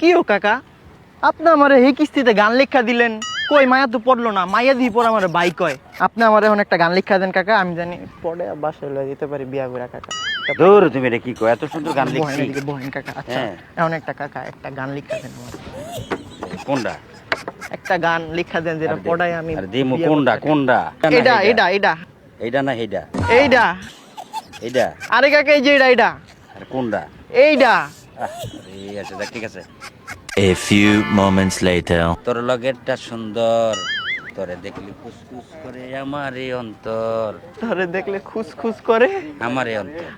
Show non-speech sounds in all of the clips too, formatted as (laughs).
কি ও কাকা? আপনি আমার এই কিস্তিতে গান লেখা দিলেন। কই মায়া তো পড়ল না মায়া দিয়ে পর আমার বাইক কয়। আপনি আমার এখন একটা গান লেখা দেন কাকা আমি জানি পরে বাসায় লয়ে যেতে পারি বিয়া করে কাকা। দূর তুমি এটা কি কো এত সুন্দর গান লিখছি বহেন কাকা আচ্ছা হ্যাঁ। এখন একটা কাকা একটা গান লেখা দেন আমার। কোনটা? একটা গান লেখা দেন যেটা পড়াই আমি আরে দিমু কোনটা কোনটা? এটা এটা এটা এইটা না এইটা এইটা এইটা আরে কাকা এই যে এটা এটা আর কোনটা এইটা আহ, আরে আচ্ছা ঠিক আছে। A few moments later. তোর লগেরটা সুন্দর। তোরে দেখলি ফুসফুস করে আমার এই অন্তর। তোরে দেখলে খুস খুস করে আমার এই অন্তর।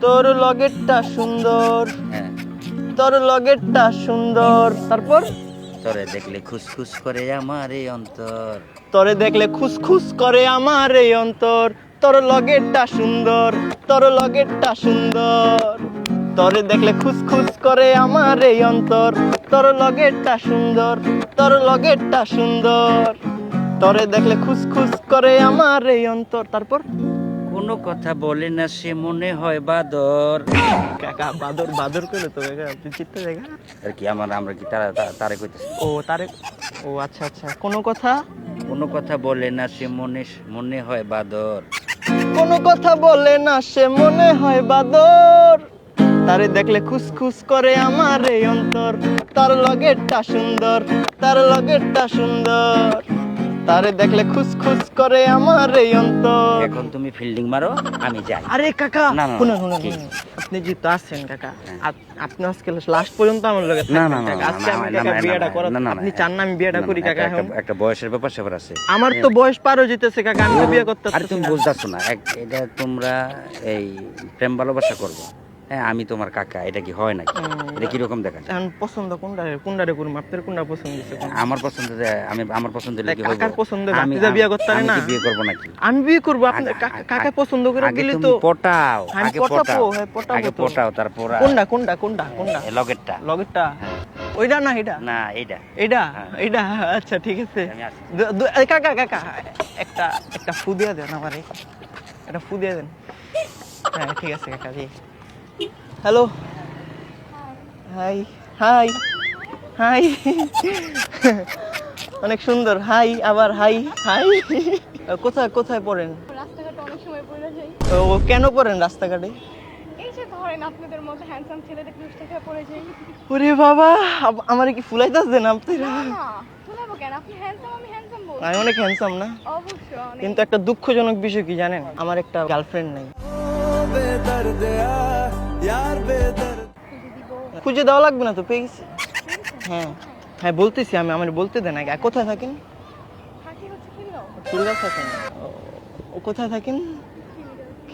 তোর লগেরটা সুন্দর। হ্যাঁ। তোর লগেরটা সুন্দর। তারপর? তোরে দেখলে খুসখুস করে আমার এই অন্তর। তোরে দেখলে খুস খুস করে আমার এই অন্তর। তোর লগেরটা সুন্দর। তোর লগেরটা সুন্দর। তোরে দেখলে খুস খুস করে আমার এই অন্তর। তোর লগেরটা সুন্দর তোর লগেরটা সুন্দর। তরে দেখলে খুস খুস করে আমার এই অন্তর। তারপর? কোনো কথা বলে না সে মনে হয় বাদর। কাকা বাদর বাদর করে তো কাকা চিত্ত জায়গা আর কি আমার আমরা কি তারা তারা- তারে কইতেছি? ও তারে ও আচ্ছা আচ্ছা কোনো কথা? কোনো কথা বলে না সে মনে মনে হয় বাদর। কোনো কথা বলে না সে মনে হয় বাদর। তারে দেখলে খুসখুস করে আমার এই অন্তর। তার লগেরটা সুন্দর তার লগেরটা সুন্দর। তারে দেখলে খুসখুস করে আমার এই অন্তর। এখন তুমি ফিল্ডিং মারো আমি যাই। আরে কাকা না, না, শুনুন শুনুন। আপনি যেহেতু আছেন কাকা আপনি আজকে লাস্ট পর্যন্ত আমার লগে। না, না, না, আজকে আমি কাকা বিয়েটা না, করা না, না, আপনি চান না আমি বিয়েটা করি কাকা একটা- এখন। একটা- বয়সের ব্যাপার স্যাপার আছে। আমার তো বয়স পার হয়ে যেতেছে কাকা আমি বিয়ে করতে আরে তুমি বুঝতেছো না এটা তোমরা এই প্রেম ভালোবাসা করব। হ্যাঁ আমি তোমার কাকা এটা কি হয় নাকি? হুম। এটা কীরকম দেখাচ্ছে এখন পছন্দ কোনটারে কোনটারে করুম? আপনার কোনটা পছন্দ আমার পছন্দ যে- আমি আমার পছন্দ হলে কি কাকার পছন্দ আমি যা বিয়ে করতে না? বিয়ে করব নাকি? আমি বিয়ে করব আপনি কাকা- পছন্দ করে দিলে তো পটাও আগে পটাও। হ্যাঁ, আগে পটাও তারপর কোনটা কোনটা কোনটা কোনটা? এই লগেরটা লগেরটা ওইটা না এটা? না এটা হ্যাঁ। এটা আচ্ছা ঠিক আছে। কাকা কাকা একটা একটা ফু দিয়ে দেন আমারে। একটা ফু দিয়ে দেন। হ্যাঁ ঠিক আছে কাকা জি হ্যালো হাই হাই হাই অনেক সুন্দর। হাই আবার হাই হাই কোথায় কোথায় পড়েন? রাস্তাঘাটে অনেক সময় পড়ে যাই। ও কেন পড়েন রাস্তাঘাটে? এই যে ধরেন আপনাদের মতো হ্যান্ডসাম ছেলে দেখলে উষ্টা খেয়ে পড়ে যাই। ওরে বাবা আমারে কি ফুলাইতাস দেন আপনারা? কেন? আপনি হ্যান্ডসাম আমি হ্যান্ডসাম বল আমি অনেক হ্যান্ডসাম না? অবশ্যই কিন্তু একটা দুঃখজনক বিষয় কি জানেন? আমার একটা গার্লফ্রেন্ড নাই। খুঁজে দেওয়া লাগবে না তো পেয়ে গেছি। হ্যাঁ হ্যাঁ বলতেছি আমি আমার বলতে দেন আগে। কোথায় থাকেন? খিলগাঁও থাকেন? ও- কোথায় থাকেন?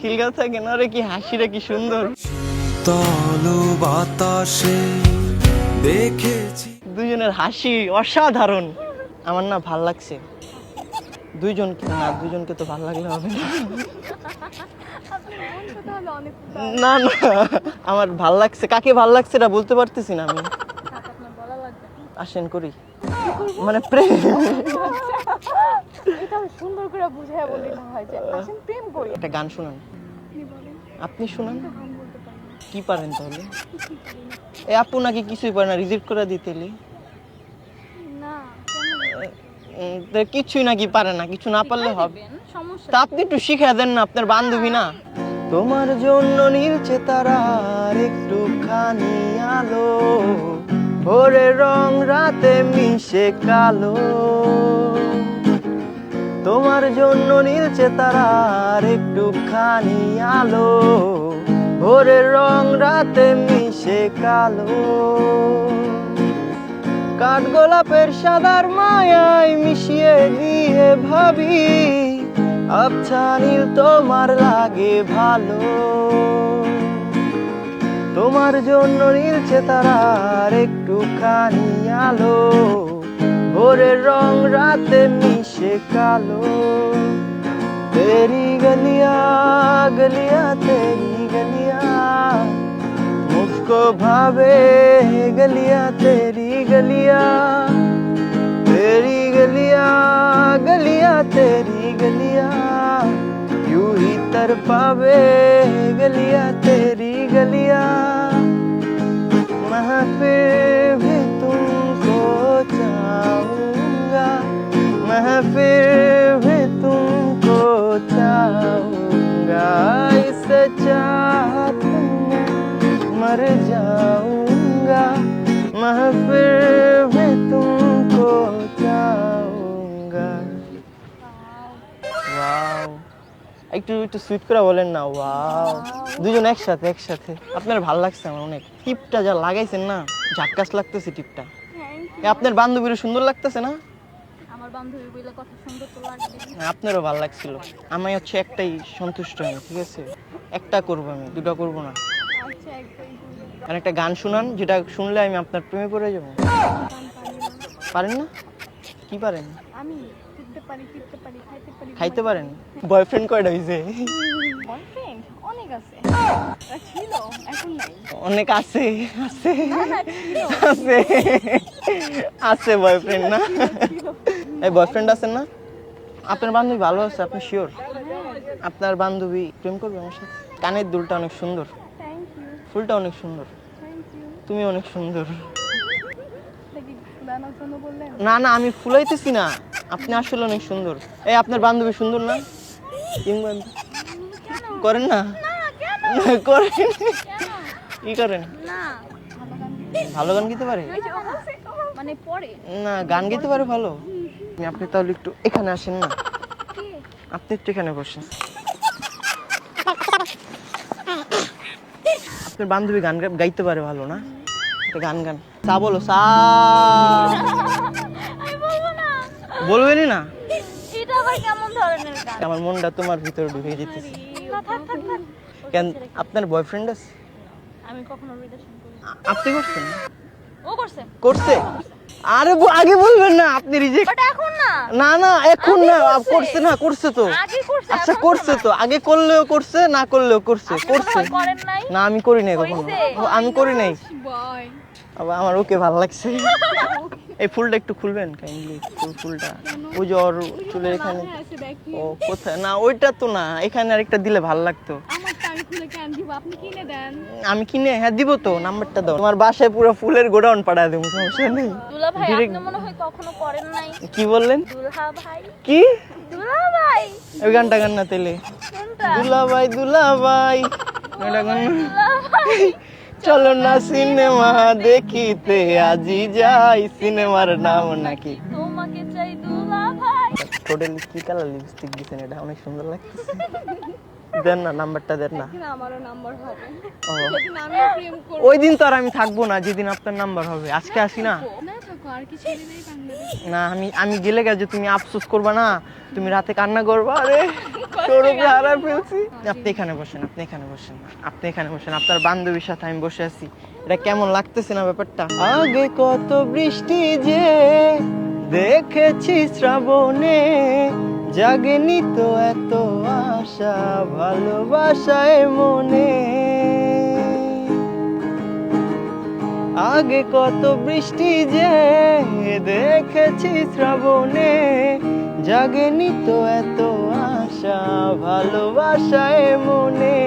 খিলগাঁও থাকেন? আরে কি হাসিটা কি সুন্দর। তলু বাতাসে দেখেছি। দুজনের হাসি অসাধারণ। আমার না ভালো লাগছে। দুইজন না দুজনকে তো ভালো লাগলে হবে না। না না। আমার ভালো লাগছে। কাকে ভালো লাগছে এটা বলতে পারতেছি না আমি। আসেন, করি। মানে প্রেম। এটা সুন্দর করে বুঝাই বলি না হয় আসেন প্রেম করি একটা গান শুনান। আপনি শুনান। কি পারেন তাহলে? এ, আপু নাকি কিছুই পারে না, রিজেক্ট করে দিতেলি কিছুই নাকি পারে না, কিছু না পারলে হবে। তা আপনি একটু শিখে দেন না, আপনার বান্ধবী না। তোমার জন্য নীলছে তারার একটুখানি আলো। ভোরের রং রাতে মিশে কালো। তোমার জন্য নীলছে তারার একটুখানি আলো। ভোরের রং রাতে মিশে কালো। কাঠ গোলাপের সাদার মায়ায় মিশিয়ে দিয়ে ভাবি আবছা নীল তোমার লাগে ভালো। তোমার জন্য নীলছে তারার একটুখানি আলো। ভোরের রং রাতে মিশে কালো। তেরি গলিয়া গলিয়া, তেরি গলিয়া। মুফকো ভাবে গলিয়া, তেরি গলিয়া। তেরি গলিয়া গলিয়া, তেরি गलिया यूँ ही तर पावे गलिया तेरी गलिया। महफिल একটু একটু সুইট করে বলেন না ওয়াও দুজন একসাথে একসাথে। আপনার ভালো লাগছে আমার অনেক। টিপটা যা লাগাইছেন না ঝাক্কাস লাগতেছে টিপটা। আপনার বান্ধবীর সুন্দর লাগতেছে না? আমার বান্ধবী বলে কথা সুন্দর তো লাগবে। আপনারও ভালো লাগছিল। আমি হচ্ছে একটাই সন্তুষ্ট আমি ঠিক আছে? একটা করব আমি দুটো করব না। আচ্ছা আর একটা গান শুনান যেটা শুনলে আমি আপনার প্রেমে পড়ে যাব। পারেন না? কি পারেন? আমি? পারি পারি খাইতে পারি খাইতে পারেন। বয়ফ্রেন্ড কয়টা বয়ফ্রেন্ড অনেক আছে। ছিল এখন নাই। অনেক আছে আছে। আছে। আছে বয়ফ্রেন্ড না? এই বয়ফ্রেন্ড আছেন না? আপনার বান্ধবী ভালো আছে আপনি শিওর আপনার বান্ধবী প্রেম করবে আমার সাথে? কানের দুলটা অনেক সুন্দর। ফুলটা অনেক সুন্দর। তুমি অনেক সুন্দর। না না আমি ফুলাইতেছি না। আপনি আসলে অনেক সুন্দর। এই আপনার বান্ধবী সুন্দর না? করেন না? করেন। কি করেন? ভালো গান গেতে পারে? মানে না গান গেতে পারে ভালো। আপনি তাহলে একটু এখানে আসেন না। আপনি একটু এখানে বসেন। আপনার বান্ধবী গান গাইতে পারে ভালো না? গান গান। চা বলো না বলবেনই না? এটা আবার কেমন ধরনের গান? আমার মনটা তোমার ভিতরে ঢুকে যেতেছে। কেন আপনার বয়ফ্রেন্ড আছে? আমি কখনো রিলেশন করি আপনি করছেন? ও করছে। করছে? আরে আগে বলবেন না আপনি রিজেক্ট এখন না। না না এখন না করছে। করছে না করছে তো। আচ্ছা করছে তো। আগে করলেও করছে না করলেও করছে। করছে। না আমি করি নাই কখনো। আমি করি নাই। বয় আমার ওকে ভালো লাগছে। (laughs) এই ফুলটা একটু খুলবেন কাইন্ডলি ফুল ফুলটা। ওই যে ওর চুলের এখানে। ও কোথায়? না ওইটা তো না এখানে আরেকটা দিলে ভালো লাগতো। আমার টাইম খুলে কেন দিব? আপনি কিনে দেন। আমি কিনে হ্যাঁ দিব তো নাম্বারটা দাও। তোমার বাসায় পুরো ফুলের গোডাউন পাঠায় দেবো সমস্যা নেই। দুলা ভাই আপনি মনে হয় কখনো করেন নাই। কি বললেন? দুলহা ভাই। কি? দুলা ভাই। ওই গানটা গান না তেলে গান না? দুলা ভাই। চলো না সিনেমা দেখিতে আজি যাই সিনেমার নাম নাকি। তোমাকে চাই দুলা ভাই। টোটাল কি কালার লিপস্টিক দিছেন এটা? অনেক সুন্দর লাগতেছে। দেন না নাম্বারটা দেন না। আমারও নাম্বার হবে। ও। আমি প্রেম করব। ওই দিন তো আর আমি থাকব না যেদিন আপনার নাম্বার হবে। আজকে আসি না? না আমি আমি গেলে গেছে তুমি আফসোস করবা না তুমি রাতে কান্না করবা আরে। তোর উপরে হারায় ফেলছি। আপনি এখানে বসেন আপনি এখানে বসেন আপনি এখানে বসেন। আপনার বান্ধবীর সাথে আমি বসে আছি। এটা কেমন লাগতেছে না ব্যাপারটা? আগে কত বৃষ্টি যে দেখেছি শ্রাবণে জাগেনি তো এত আশা ভালোবাসায় মনে। আগে কত বৃষ্টি যে দেখেছি শ্রাবণে জাগেনি তো এত আশা ভালোবাসায় মনে।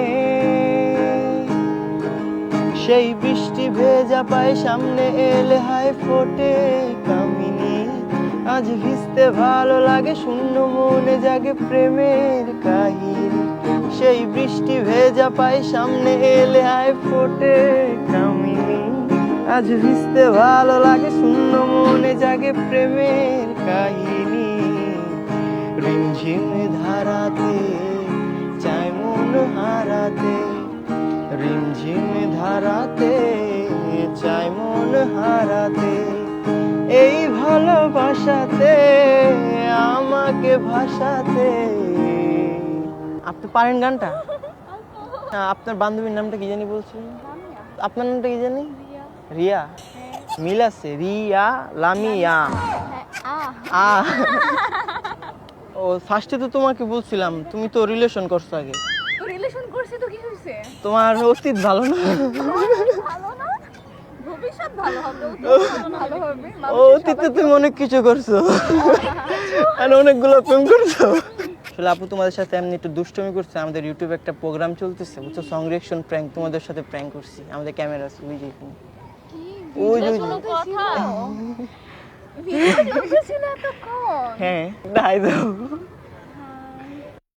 সেই বৃষ্টি ভেজা পায় সামনে এলে হায় ফোটে কামিনী। আজ ভিজতে ভালো লাগে, শূন্য মনে জাগে প্রেমের কাহিনী। সেই বৃষ্টি ভেজা পায় সামনে এলে হায় ফোটে কামিনী। আজ ভিজতে ভালো লাগে, শূন্য মনে জাগে প্রেমের কাহিনী। রিমঝিম ধারাতে চাই মন হারাতে। রিমঝিম ধারাতে চাই মন হারাতে। এই ভালোবাসাতে আমাকে ভাসাতে। আপনি পারেন গানটা? হ্যাঁ, আপনার বান্ধবীর নামটা কি জানি বলছিলেন আপনার নামটা কি জানি? রিয়া। মিল আছে। রিয়া লামিয়া। আ। আ। ও ফার্স্টে তো তোমাকে বলছিলাম তুমি তো রিলেশন করছ আগে। তো রিলেশন করছি তো কি হইছে তোমার অতীত ভালো না? ভালো না? ভবিষ্যৎ ভালো হবে ভালো হবে ও অতীতে তুমি অনেক কিছু করছ। আর অনেকগুলো প্রেম করছ। আসলে আপু তোমাদের সাথে এমনি একটু দুষ্টমি করছে। আমাদের ইউটিউবে একটা প্রোগ্রাম চলতেছে বুঝছ? সং রিয়েকশন প্র্যাঙ্ক তোমাদের সাথে প্র্যাঙ্ক করছি। আমাদের ক্যামেরা আছে ওই যে ওই যে ওই যে। কোনো কথা ভিডিও চলতেছিল এতক্ষণ হ্যাঁ দাই দাও